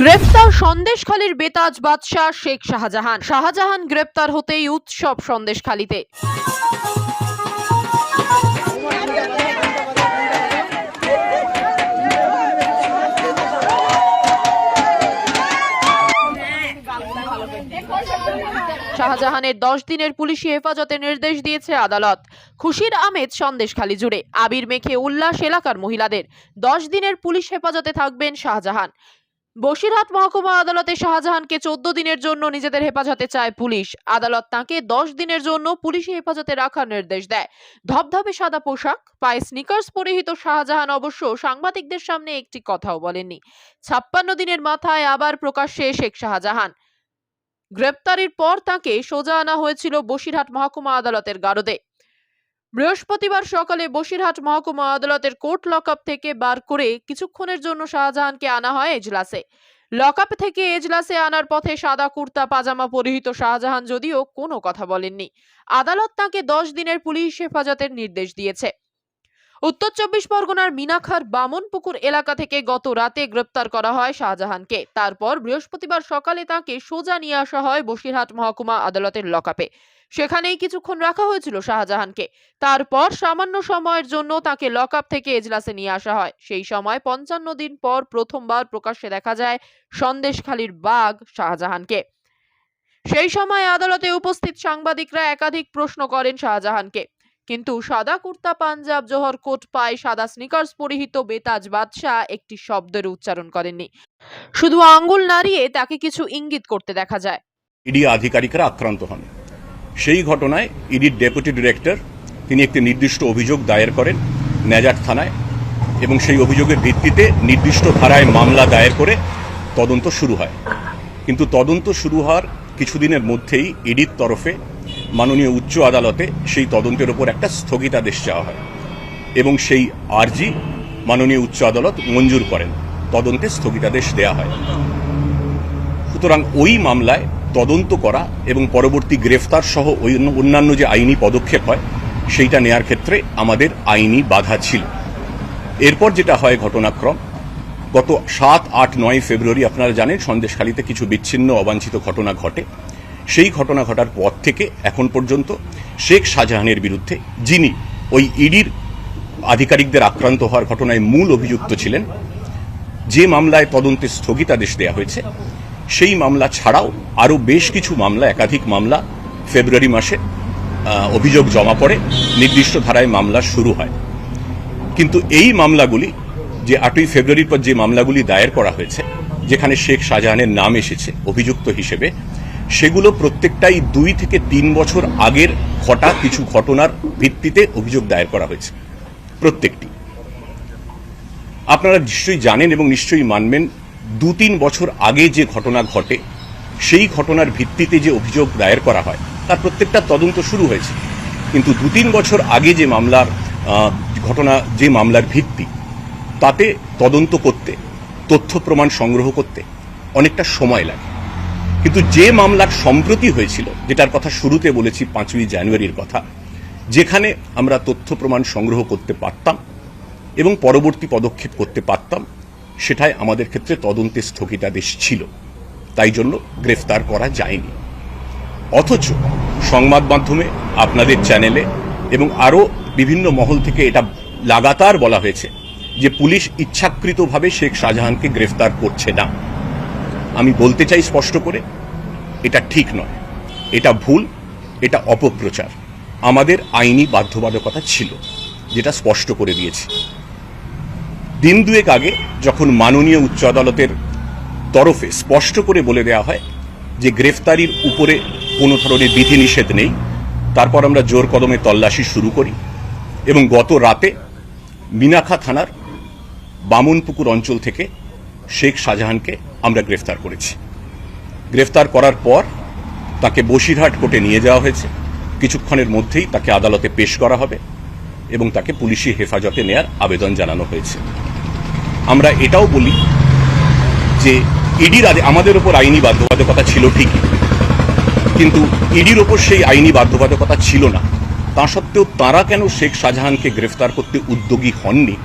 গ্রেফতার সন্দেশখালীর বেতাজ বাদশাহ শেখ শাহজাহান। শাহজাহান গ্রেপ্তার হতেই উৎসব সন্দেশখালীতে। শাহজাহানের দশ দিনের পুলিশি হেফাজতে নির্দেশ দিয়েছে আদালত। খুশির আমেজ সন্দেশখালী জুড়ে। আবির মেখে উল্লাস এলাকার মহিলাদের। দশ দিনের পুলিশ হেফাজতে থাকবেন শাহজাহান। বসিরহাট মহকুমা আদালতে শাহজাহানকে চোদ্দ দিনের জন্য নিজেদের হেফাজতে চায় পুলিশ। আদালত তাকে দশ দিনের জন্য পুলিশি হেফাজতে রাখার নির্দেশ দেয়। ধবধবে সাদা পোশাক, পায়ে স্নিকার্স পরিহিত শাহজাহান অবশ্য সাংবাদিকদের সামনে একটি কথাও বলেননি। ছাপ্পান্ন দিনের মাথায় আবার প্রকাশ্যে শেখ শাহজাহান। গ্রেপ্তারির পর তাকে সোজা আনা হয়েছিল বসিরহাট মহকুমা আদালতের গারদে। বৃহস্পতিবার সকালে বসিরহাট মহকুমা আদালতের কোর্ট লকআপ থেকে বার করে কিছুক্ষণের জন্য শাহজাহানকে আনা হয় এজলাসে। লকআপ থেকে এজলাসে আনার পথে সাদা কুর্তা, পাজামা পরিহিত শাহজাহান যদিও কোনো কথা বলেননি। আদালত তাকে দশ দিনের পুলিশ হেফাজতের নির্দেশ দিয়েছে। উত্তর চব্বিশ পরগনার মিনাখার বামনপুকুর এলাকা থেকে গত রাতে গ্রেপ্তার করা হয় শাহজাহানকে। তারপর বৃহস্পতিবার সকালে তাকে সোজা নিয়ে আসা হয় বসিরহাট মহকুমা আদালতের লকআপে সেখানেই কিছুক্ষণ রাখা হয়েছিল শাহজাহানকে। তারপর সামান্য সময়ের জন্য তাকে লকআপ থেকে এজলাসে নিয়ে আসা হয়। সেই সময় পঞ্চান্ন দিন পর প্রথমবার প্রকাশ্যে দেখা যায় সন্দেশখালীর বাঘ শাহজাহানকে। সেই সময় আদালতে উপস্থিত সাংবাদিকরা একাধিক প্রশ্ন করেন শাহজাহানকে। কিন্তু সাদা কুর্তা, পাঞ্জাব, জোহর কোট পায় সাদা স্নিকার্স পরিহিত বেতাজ বাদশাহ একটি শব্দের উচ্চারণ করেননি। শুধু আঙ্গুল নাড়িয়ে তাকে কিছু ইঙ্গিত করতে দেখা যায়। ইডি আধিকারিকরা আক্রান্ত হন। সেই ঘটনায় ইডির ডেপুটি ডিরেক্টর, তিনি একটি নির্দিষ্ট অভিযোগ দায়ের করেন ন্যাজাট থানায় এবং সেই অভিযোগের ভিত্তিতে নির্দিষ্ট ধারায় মামলা দায়ের করে তদন্ত শুরু হয়। কিন্তু তদন্ত শুরু হওয়ার কিছুদিনের মধ্যেই ইডির তরফে মাননীয় উচ্চ আদালতে সেই তদন্তের ওপর একটা স্থগিতাদেশ চাওয়া হয়। এবং সেই আর্জি মাননীয় উচ্চ আদালত মঞ্জুর করেন। তদন্তে স্থগিতাদেশ দেয়া হয়। সুতরাং ওই মামলায় তদন্ত করা এবং পরবর্তী গ্রেফতার সহ অন্যান্য যে আইনি পদক্ষেপ হয়, সেইটা নেয়ার ক্ষেত্রে আমাদের আইনি বাধা ছিল। এরপর যেটা হয় ঘটনাক্রম, গত সাত আট নয় ফেব্রুয়ারি আপনারা জানেন, সন্দেশখালীতে কিছু বিচ্ছিন্ন অবাঞ্ছিত ঘটনা ঘটে। সেই ঘটনা ঘটার পর থেকে এখন পর্যন্ত শেখ শাহজাহানের বিরুদ্ধে যিনি ওই ইডির আধিকারিকদের আক্রান্ত হওয়ার ঘটনায় মূল অভিযুক্ত ছিলেন, যে মামলায় তদন্তে স্থগিতাদেশ দেওয়া হয়েছে, সেই মামলা ছাড়াও আরও বেশ কিছু মামলা, একাধিক মামলা ফেব্রুয়ারি মাসে অভিযোগ জমা পড়ে, নির্দিষ্ট ধারায় মামলা শুরু হয়। কিন্তু এই মামলাগুলি, যে আটই ফেব্রুয়ারির পর যে মামলাগুলি দায়ের করা হয়েছে, যেখানে শেখ শাহজাহানের নাম এসেছে অভিযুক্ত হিসেবে সেগুলো প্রত্যেকটাই দুই থেকে তিন বছর আগের ঘটা কিছু ঘটনার ভিত্তিতে অভিযোগ দায়ের করা হয়েছে। প্রত্যেকটি। আপনারা নিশ্চয়ই জানেন এবং নিশ্চয়ই মানবেন দু তিন বছর আগে যে ঘটনা ঘটে, সেই ঘটনার ভিত্তিতে যে অভিযোগ দায়ের করা হয়, তার প্রত্যেকটা তদন্ত শুরু হয়েছে। কিন্তু দু তিন বছর আগে যে মামলার ঘটনা, যে মামলার ভিত্তি, তাতে তদন্ত করতে, তথ্য প্রমাণ সংগ্রহ করতে অনেকটা সময় লাগে। কিন্তু যে মামলার সম্প্রতি হয়েছিল, যেটার কথা শুরুতে বলেছি পাঁচই জানুয়ারির কথা, যেখানে আমরা তথ্য প্রমাণ সংগ্রহ করতে পারতাম এবং পরবর্তী পদক্ষেপ করতে পারতাম, সেটাই আমাদের ক্ষেত্রে তদন্তে স্থগিতাদেশ ছিল। তাই জন্য গ্রেফতার করা যায়নি। অথচ সংবাদ মাধ্যমে, আপনাদের চ্যানেলে এবং আরও বিভিন্ন মহল থেকে এটা লাগাতার বলা হয়েছে যে পুলিশ ইচ্ছাকৃতভাবে শেখ শাহজাহানকে গ্রেফতার করছে না। আমি বলতে চাই স্পষ্ট করে, এটা ঠিক নয়। এটা ভুল, এটা অপপ্রচার। আমাদের আইনি বাধ্যবাধকতা ছিল, যেটা স্পষ্ট করে দিয়েছি। দিন দুয়েক আগে যখন মাননীয় উচ্চ আদালতের তরফে স্পষ্ট করে বলে দেওয়া হয় যে গ্রেফতারির উপরে কোনো ধরনের বিধিনিষেধ নেই, তারপর আমরা জোর কদমে তল্লাশি শুরু করি এবং গত রাতে মিনাখা থানার বামনপুকুর অঞ্চল থেকে শেখ শাহজাহানকে আমরা গ্রেফতার করেছি। গ্রেফতার করার পর তাকে বসিরহাট কোর্টে নিয়ে যাওয়া হয়েছে। কিছুক্ষণের মধ্যেই তাকে আদালতে পেশ করা হবে এবং তাকে পুলিশি হেফাজতে নেয়ার আবেদন জানানো হয়েছে। আমরা এটাও বলি যে ইডির আমাদের ওপর আইনি বাধ্যবাধকতা ছিল ঠিকই, কিন্তু ইডির ওপর সেই আইনি বাধ্যবাধকতা ছিল না। তা সত্ত্বেও তারা কেন শেখ শাহজাহানকে গ্রেফতার করতে উদ্যোগী হননি?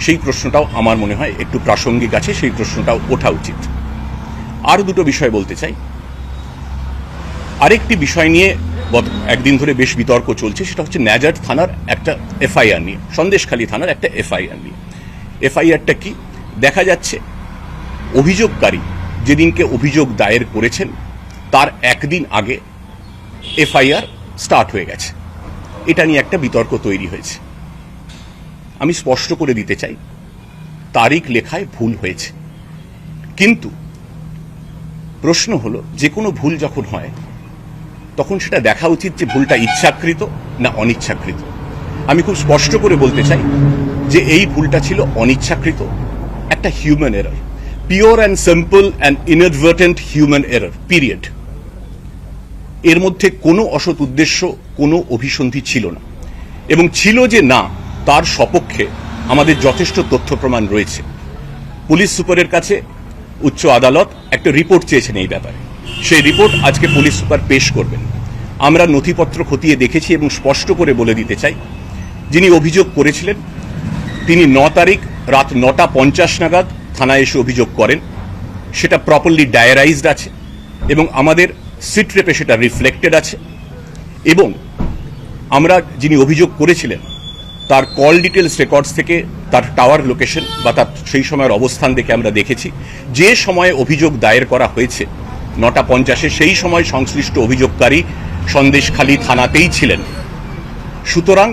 সেই প্রশ্নটাও আমার মনে হয় একটু প্রাসঙ্গিক আছে, সেই প্রশ্নটাও ওঠা উচিত। আর দুটো বিষয় বলতে চাই। আরেকটি বিষয় নিয়ে গত একদিন ধরে বেশ বিতর্ক চলছে, সেটা হচ্ছে ন্যাজার থানার একটা এফআইআর নিয়ে, সন্দেশখালী থানার একটা এফআইআর নিয়ে। এফআইআরটা কি? দেখা যাচ্ছে অভিযোগকারী যেদিনকে অভিযোগ দায়ের করেছেন, তার একদিন আগে এফআইআর স্টার্ট হয়ে গেছে। এটা নিয়ে একটা বিতর্ক তৈরি হয়েছে। আমি স্পষ্ট করে দিতে চাই। তারিখ লেখায় ভুল হয়েছে। কিন্তু প্রশ্ন হলো যে কোনো ভুল যখন হয়, তখন সেটা দেখা উচিত যে ভুলটা ইচ্ছাকৃত না অনিচ্ছাকৃত। আমি খুব স্পষ্ট করে বলতে চাই যে এই ভুলটা ছিল অনিচ্ছাকৃত, একটা human error pure and simple and inadvertent human error period এর মধ্যে কোনো অসৎ উদ্দেশ্য, কোনো অভিসন্ধি ছিল না। এবং ছিল যে না তার সপক্ষে আমাদের যথেষ্ট তথ্য প্রমাণ রয়েছে। পুলিশ সুপারের কাছে উচ্চ আদালত একটা রিপোর্ট চেয়েছেন এই ব্যাপারে। সেই রিপোর্ট আজকে পুলিশ সুপার পেশ করবেন। আমরা নথিপত্র খতিয়ে দেখেছি এবং স্পষ্ট করে বলে দিতে চাই, যিনি অভিযোগ করেছিলেন, তিনি ন তারিখ রাত নটা পঞ্চাশ নাগাদ থানায় এসে অভিযোগ করেন। সেটা প্রপারলি ডায়ারাইজড আছে এবং আমাদের সিট রেপে সেটা রিফ্লেক্টেড আছে। এবং আমরা যিনি অভিযোগ করেছিলেন তার কল ডিটেলস রেকর্ডস থেকে তার টাওয়ার লোকেশন বা তার সেই সময়ের অবস্থান দেখে আমরা দেখেছি। যে সময়ে অভিযোগ দায়ের করা হয়েছে, নটা পঞ্চাশে সেই সময় সংশ্লিষ্ট অভিযোগকারী সন্দেশখালী থানাতেই ছিলেন। সুতরাং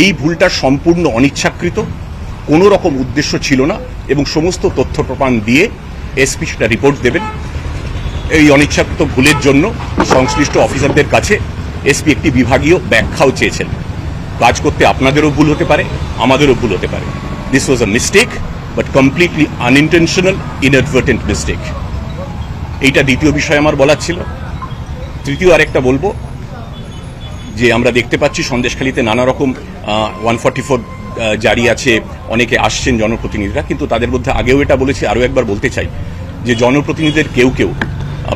এই ভুলটা সম্পূর্ণ অনিচ্ছাকৃত, কোনো রকম উদ্দেশ্য ছিল না এবং সমস্ত তথ্য প্রমাণ দিয়ে এসপি সেটা রিপোর্ট দেবেন। এই অনিচ্ছাকৃত ভুলের জন্য সংশ্লিষ্ট অফিসারদের কাছে এসপি একটি বিভাগীয় ব্যাখ্যাও চেয়েছেন। কাজ করতে আপনাদেরও ভুল হতে পারে, আমাদেরও ভুল হতে পারে। This was a mistake but completely unintentional inadvertent mistake এইটা দ্বিতীয় বিষয় আমার বলার ছিল। তৃতীয় আরেকটা বলব, যে আমরা দেখতে পাচ্ছি সন্দেশখালীতে নানা রকম ওয়ান ফর্টি ফোর জারি আছে, অনেকে আসছেন জনপ্রতিনিধিরা, কিন্তু তাদের মধ্যে আগেও এটা বলেছি, আরও একবার বলতে চাই, যে জনপ্রতিনিধিদের কেউ কেউ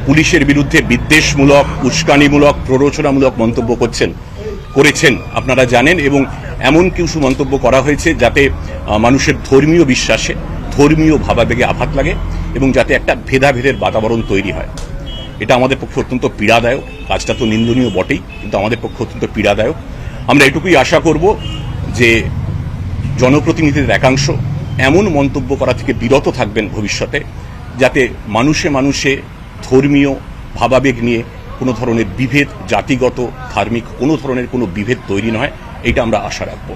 পুলিশের বিরুদ্ধে বিদ্বেষমূলক, উস্কানিমূলক, প্ররোচনামূলক মন্তব্য করছেন করেছেন। আপনারা জানেন এবং এমন কিছু মন্তব্য করা হয়েছে যাতে মানুষের ধর্মীয় বিশ্বাসে, ধর্মীয় ভাবাবেগে আঘাত লাগে এবং যাতে একটা ভেদাভেদের বাতাবরণ তৈরি হয়। এটা আমাদের পক্ষে অত্যন্ত পীড়াদায়ক। কাজটা তো নিন্দনীয় বটেই, কিন্তু আমাদের পক্ষে অত্যন্ত পীড়াদায়ক। আমরা এটুকুই আশা করব যে, জনপ্রতিনিধিদের একাংশ এমন মন্তব্য করা থেকে বিরত থাকবেন ভবিষ্যতে, যাতে মানুষে মানুষে ধর্মীয় ভাবাবেগ নিয়ে কোনো ধরনের বিভেদ জাতিগত, ধার্মিক, কোনো ধরনের কোনো বিভেদ তৈরি নয়। এটা আমরা আশা রাখব।